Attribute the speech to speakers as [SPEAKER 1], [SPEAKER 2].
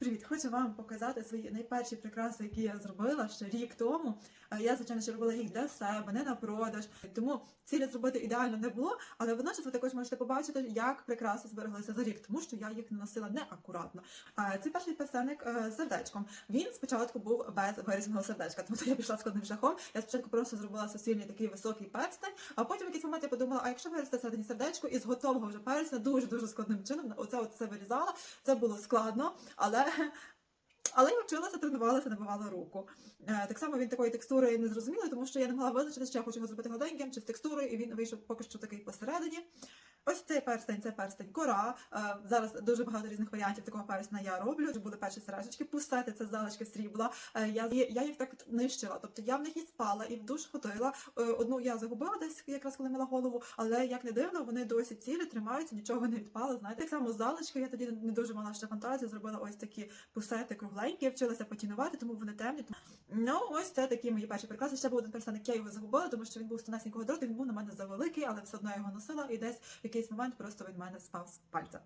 [SPEAKER 1] Привіт, хочу вам показати свої найперші прикраси, які я зробила ще рік тому. Е, Я, звичайно, ще робила їх для себе, не на продаж. Тому цілі зробити ідеально не було. Але водночас ви також можете побачити, як прикраси збереглися за рік, тому що я їх наносила неакуратно. Е, Це перший персенник е, з сердечком. Він спочатку був без вирізаного сердечка, тому то я пішла складним шляхом. Я спочатку просто зробила суцільний такий високий перстень, а потім якийсь момент я подумала, а якщо виросте всередині сердечко і з готового вже персня дуже дуже складним чином, оце от все вирізала. Це було складно, але. Але я вчилася, тренувалася, набивала руку. Е, так само він такої текстури не зрозумілий, тому що я не могла визначити, чи я хочу його зробити гладеньким, чи з текстурою, і він вийшов поки що такий посередині. Ось цей перстень, це перстень кора. Е, зараз дуже багато різних варіантів такого перстня я роблю. Були перші сережечки, пустети, це залишки срібла. Е, я, я їх так нищила. Тобто я в них і спала, і в душ ходила. Е, одну я загубила десь якраз коли мила голову, але як не дивно, вони досі цілі, тримаються, нічого не відпало. Знаєте, так само залишки. Я тоді не дуже мала ще фантазію, зробила ось такі пусети кругленькі, вчилася потінувати, тому вони темні. Ну, ось це такі мої перші прикраси. Ще був один персонаж, я його загубила, тому що він був з тонесенького дроту, він був на мене завеликий, але все одно я його носила, і десь якийсь момент просто він мене спав з пальця.